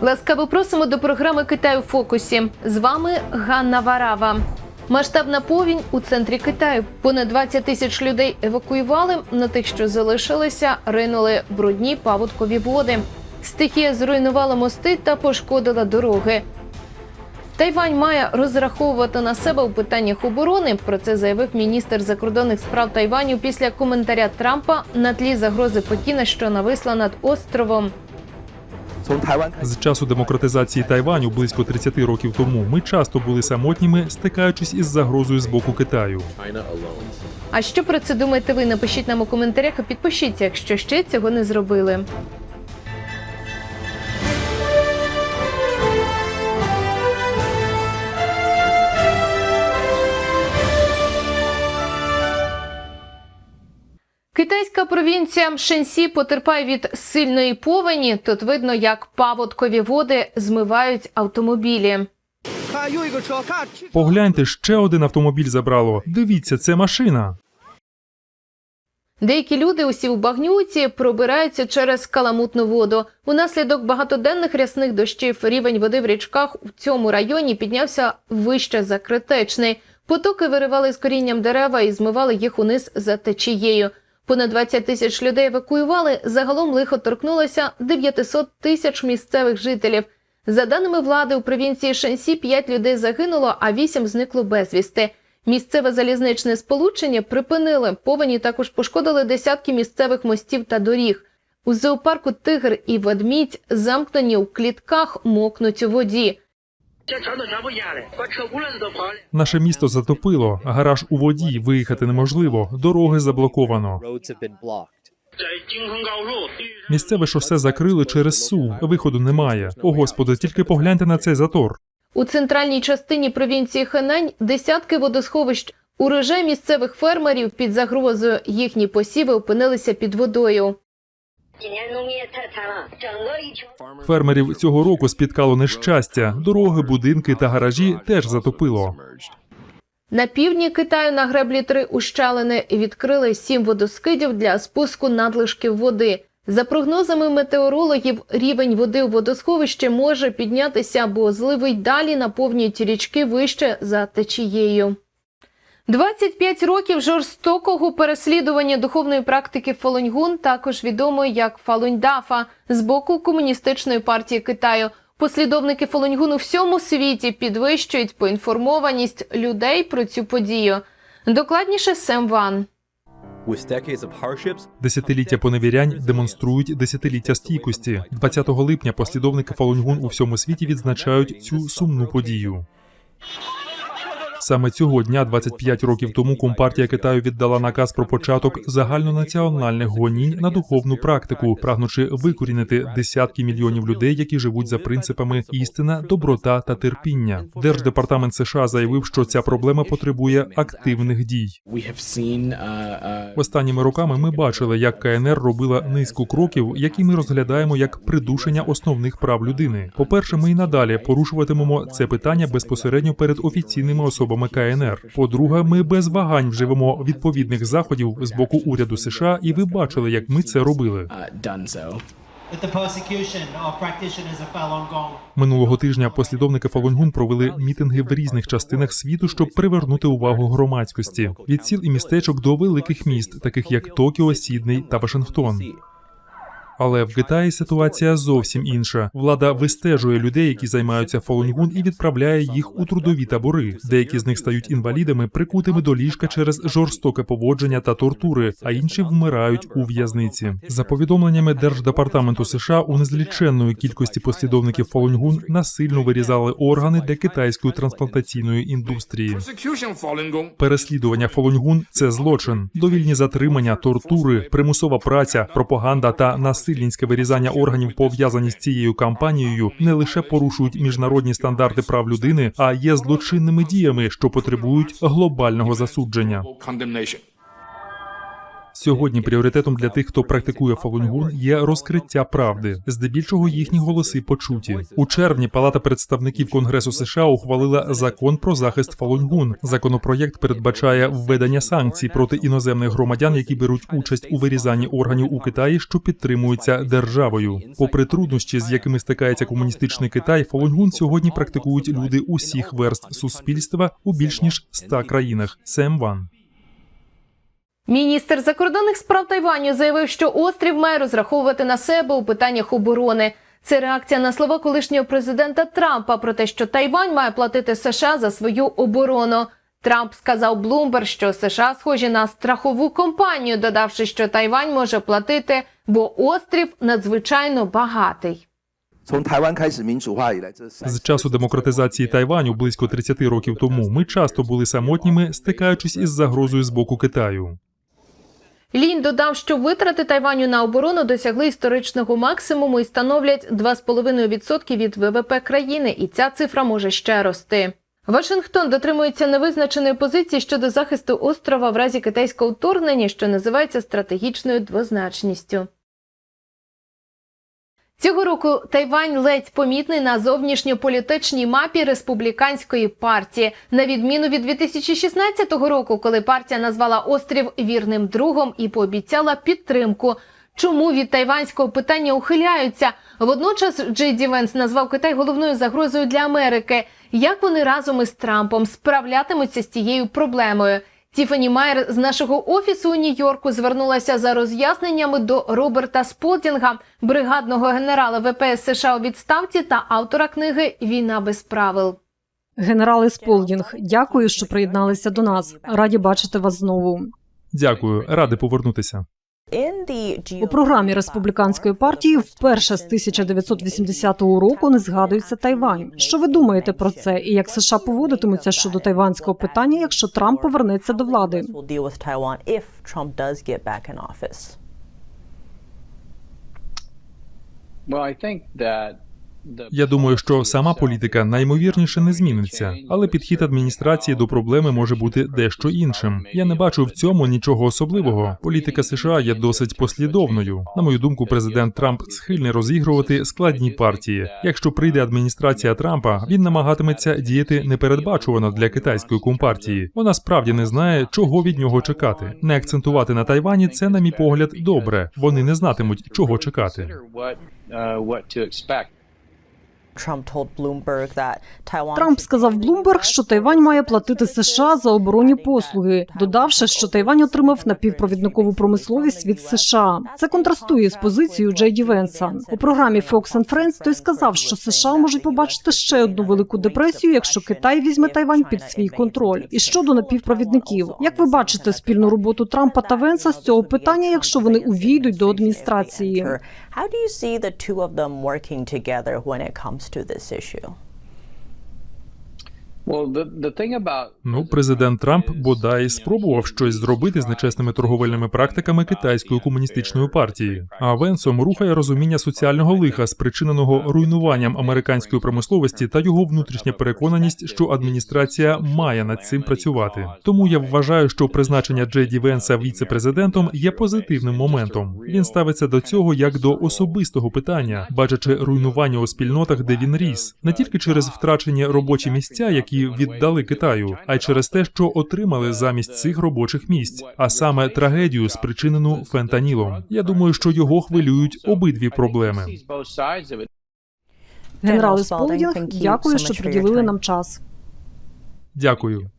Ласкаво просимо до програми Китай у фокусі. З вами Ганна Варава. Масштабна повінь у центрі Китаю. Понад 20 тисяч людей евакуювали. На тих, що залишилися, ринули брудні паводкові води. Стихія зруйнувала мости та пошкодила дороги. Тайвань має розраховувати на себе у питаннях оборони. Про це заявив міністр закордонних справ Тайваню після коментаря Трампа на тлі загрози Пекіна, що нависла над островом. З часу демократизації Тайваню близько 30 років тому ми часто були самотніми, стикаючись із загрозою з боку Китаю. А що про це думаєте? Ви напишіть нам у коментарях. Підпишіться, якщо ще цього не зробили. Китайська провінція Мшенсі потерпає від сильної повені. Тут видно, як паводкові води змивають автомобілі. Погляньте, ще один автомобіль забрало. Дивіться, це машина. Деякі люди усі в багнюці пробираються через каламутну воду. Унаслідок багатоденних рясних дощів рівень води в річках у цьому районі піднявся вище за критичний. Потоки виривали з корінням дерева і змивали їх униз за течією. Понад 20 тисяч людей евакуювали. Загалом лихо торкнулося 900 тисяч місцевих жителів. За даними влади, у провінції Шенсі 5 людей загинуло, а 8 зникло безвісти. Місцеве залізничне сполучення припинили. Повені також пошкодили десятки місцевих мостів та доріг. У зоопарку тигр і ведмідь замкнені у клітках мокнуть у воді. Наше місто затопило, гараж у воді, виїхати неможливо, дороги заблоковано. Місцеве шосе закрили через су. Виходу немає. О господи, тільки погляньте на цей затор. У центральній частині провінції Хенань десятки водосховищ. Урожай місцевих фермерів під загрозою їхні посіви опинилися під водою. Фермерів цього року спіткало нещастя. Дороги, будинки та гаражі теж затопило. На півдні Китаю на греблі три ущелини відкрили сім водоскидів для спуску надлишків води. За прогнозами метеорологів, рівень води у водосховищі може піднятися, бо зливи й далі наповнюють річки вище за течією. 25 років жорстокого переслідування духовної практики Фалуньгун, також відомої як Фалуньдафа, з боку комуністичної партії Китаю. Послідовники Фалуньгун у всьому світі підвищують поінформованість людей про цю подію. Докладніше Сем Ван. Десятиліття поневірянь демонструють десятиліття стійкості. 20 липня послідовники Фалуньгун у всьому світі відзначають цю сумну подію. Саме цього дня, 25 років тому, компартія Китаю віддала наказ про початок загальнонаціональних гонінь на духовну практику, прагнучи викорінити десятки мільйонів людей, які живуть за принципами істина, доброта та терпіння. Держдепартамент США заявив, що ця проблема потребує активних дій. Останніми роками ми бачили, як КНР робила низку кроків, які ми розглядаємо як придушення основних прав людини. По-перше, ми й надалі порушуватимемо це питання безпосередньо перед офіційними особами КНР. По-друге, ми без вагань вживемо відповідних заходів з боку уряду США, і ви бачили, як ми це робили. uh. Минулого тижня послідовники Фалунгун провели мітинги в різних частинах світу, щоб привернути увагу громадськості від сіл і містечок до великих міст, таких як Токіо, Сідней та Вашингтон. Але в Китаї ситуація зовсім інша. Влада вистежує людей, які займаються фалунгун, і відправляє їх у трудові табори. Деякі з них стають інвалідами, прикутими до ліжка через жорстоке поводження та тортури, а інші вмирають у в'язниці. За повідомленнями Держдепартаменту США, у незліченної кількості послідовників фалунгун насильно вирізали органи для китайської трансплантаційної індустрії. Переслідування Фолуньгун – це злочин, довільні затримання, тортури, примусова праця, пропаганда та насильницьке вирізання органів, пов'язані з цією кампанією, не лише порушують міжнародні стандарти прав людини, а є злочинними діями, що потребують глобального засудження. Сьогодні пріоритетом для тих, хто практикує Фалунгун, є розкриття правди. Здебільшого їхні голоси почуті. У червні Палата представників Конгресу США ухвалила закон про захист Фалунгун. Законопроєкт передбачає введення санкцій проти іноземних громадян, які беруть участь у вирізанні органів у Китаї, що підтримуються державою. Попри труднощі, з якими стикається комуністичний Китай, Фалунгун сьогодні практикують люди усіх верств суспільства у більш ніж 100 країнах. Сем Ван. Міністр закордонних справ Тайваню заявив, що острів має розраховувати на себе у питаннях оборони. Це реакція на слова колишнього президента Трампа про те, що Тайвань має платити США за свою оборону. Трамп сказав Блумбер, що США схожі на страхову компанію, додавши, що Тайвань може платити, бо острів надзвичайно багатий. З часу демократизації Тайваню близько 30 років тому ми часто були самотніми, стикаючись із загрозою з боку Китаю. Лінь додав, що витрати Тайваню на оборону досягли історичного максимуму і становлять 2,5% від ВВП країни, і ця цифра може ще рости. Вашингтон дотримується невизначеної позиції щодо захисту острова в разі китайського вторгнення, що називається стратегічною двозначністю. Цього року Тайвань ледь помітний на зовнішньополітичній мапі республіканської партії, на відміну від 2016 року, коли партія назвала острів вірним другом і пообіцяла підтримку. Чому від тайванського питання ухиляються? Водночас Джей Ді Венс назвав Китай головною загрозою для Америки. Як вони разом із Трампом справлятимуться з цією проблемою? Тіфані Майер з нашого офісу у Нью-Йорку звернулася за роз'ясненнями до Роберта Сполдінга, бригадного генерала ВПС США у відставці та автора книги Війна без правил. Генерали Сполдінг, дякую, що приєдналися до нас. Раді бачити вас знову. Дякую, ради повернутися. У програмі республіканської партії вперше з 1980 року не згадується Тайвань. Що ви думаєте про це? І як США поводитимуться щодо тайванського питання, якщо Трамп повернеться до влади? Well, I think that Я думаю, що сама політика наймовірніше не зміниться, але підхід адміністрації до проблеми може бути дещо іншим. Я не бачу в цьому нічого особливого. Політика США є досить послідовною. На мою думку, президент Трамп схильний розігрувати складні партії. Якщо прийде адміністрація Трампа, він намагатиметься діяти непередбачувано для китайської компартії. Вона справді не знає, чого від нього чекати. Не акцентувати на Тайвані це, на мій погляд, добре. Вони не знатимуть, чого чекати. Трамп сказав Блумберг, що Тайвань має платити США за оборонні послуги, додавши, що Тайвань отримав напівпровідникову промисловість від США. Це контрастує з позицією Джей Ді Венса. У програмі Fox and Friends той сказав, що США можуть побачити ще одну велику депресію, якщо Китай візьме Тайвань під свій контроль. І щодо напівпровідників, як ви бачите спільну роботу Трампа та Венса з цього питання, якщо вони увійдуть до адміністрації? How do you see the two of them working together when it comes to this issue? Ну, президент Трамп бодай спробував щось зробити з нечесними торговельними практиками китайської комуністичної партії. А Венсом рухає розуміння соціального лиха, спричиненого руйнуванням американської промисловості та його внутрішня переконаність, що адміністрація має над цим працювати. Тому я вважаю, що призначення Джеді Венса віце-президентом є позитивним моментом. Він ставиться до цього як до особистого питання, бачачи руйнування у спільнотах, де він ріс, не тільки через втрачені робочі місця, які віддали Китаю, а й через те, що отримали замість цих робочих місць, а саме трагедію, спричинену фентанілом. Я думаю, що його хвилюють обидві проблеми. Spalding, Сполдінг, дякую, що приділили нам час. Дякую.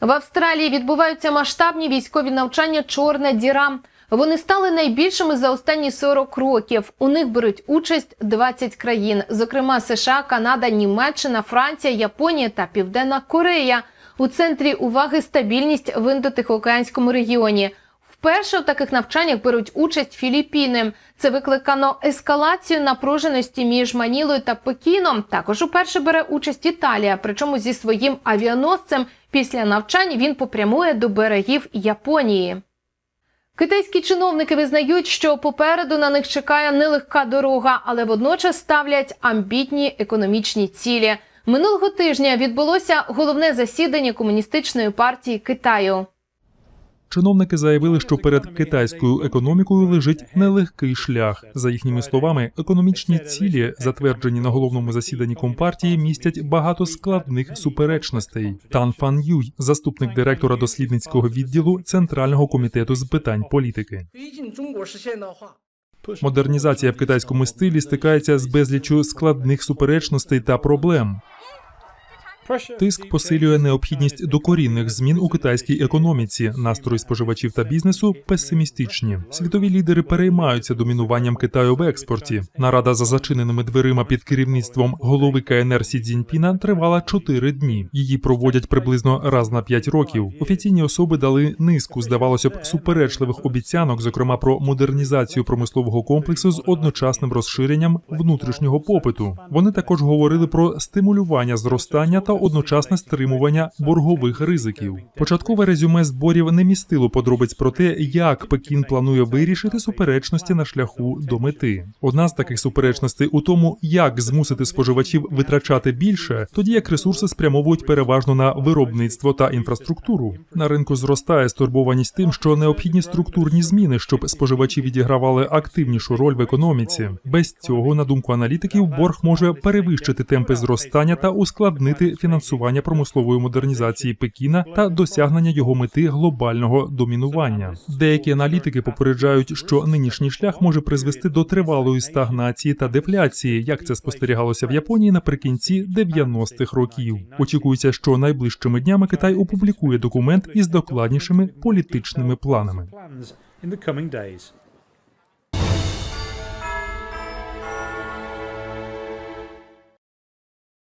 В Австралії відбуваються масштабні військові навчання Чорна діра. Вони стали найбільшими за останні 40 років. У них беруть участь 20 країн, зокрема США, Канада, Німеччина, Франція, Японія та Південна Корея. У центрі уваги стабільність в індотихоокеанському регіоні. Вперше в таких навчаннях беруть участь Філіппіни. Це викликано ескалацією напруженості між Манілою та Пекіном. Також уперше бере участь Італія, причому зі своїм авіаносцем. Після навчань він попрямує до берегів Японії. Китайські чиновники визнають, що попереду на них чекає нелегка дорога, але водночас ставлять амбітні економічні цілі. Минулого тижня відбулося головне засідання комуністичної партії Китаю. Чиновники заявили, що перед китайською економікою лежить нелегкий шлях. За їхніми словами, економічні цілі, затверджені на головному засіданні компартії, містять багато складних суперечностей. Тан Фан Юй, заступник директора дослідницького відділу Центрального комітету з питань політики. Модернізація в китайському стилі стикається з безліччю складних суперечностей та проблем. Тиск посилює необхідність докорінних змін у китайській економіці. Настрої споживачів та бізнесу песимістичні. Світові лідери переймаються домінуванням Китаю в експорті. Нарада за зачиненими дверима під керівництвом голови КНР Сі Цзіньпіна тривала чотири дні. Її проводять приблизно раз на п'ять років. Офіційні особи дали низку, здавалося б, суперечливих обіцянок, зокрема про модернізацію промислового комплексу з одночасним розширенням внутрішнього попиту. Вони також говорили про стимулювання зростання та одночасне стримування боргових ризиків. Початкове резюме зборів не містило подробиць про те, як Пекін планує вирішити суперечності на шляху до мети. Одна з таких суперечностей у тому, як змусити споживачів витрачати більше, тоді як ресурси спрямовують переважно на виробництво та інфраструктуру. На ринку зростає стурбованість тим, що необхідні структурні зміни, щоб споживачі відігравали активнішу роль в економіці. Без цього, на думку аналітиків, борг може перевищити темпи зростання та ускладнити фінансування промислової модернізації Пекіна та досягнення його мети глобального домінування. Деякі аналітики попереджають, що нинішній шлях може призвести до тривалої стагнації та дефляції, як це спостерігалося в Японії наприкінці 90-х років. Очікується, що найближчими днями Китай опублікує документ із докладнішими політичними планами.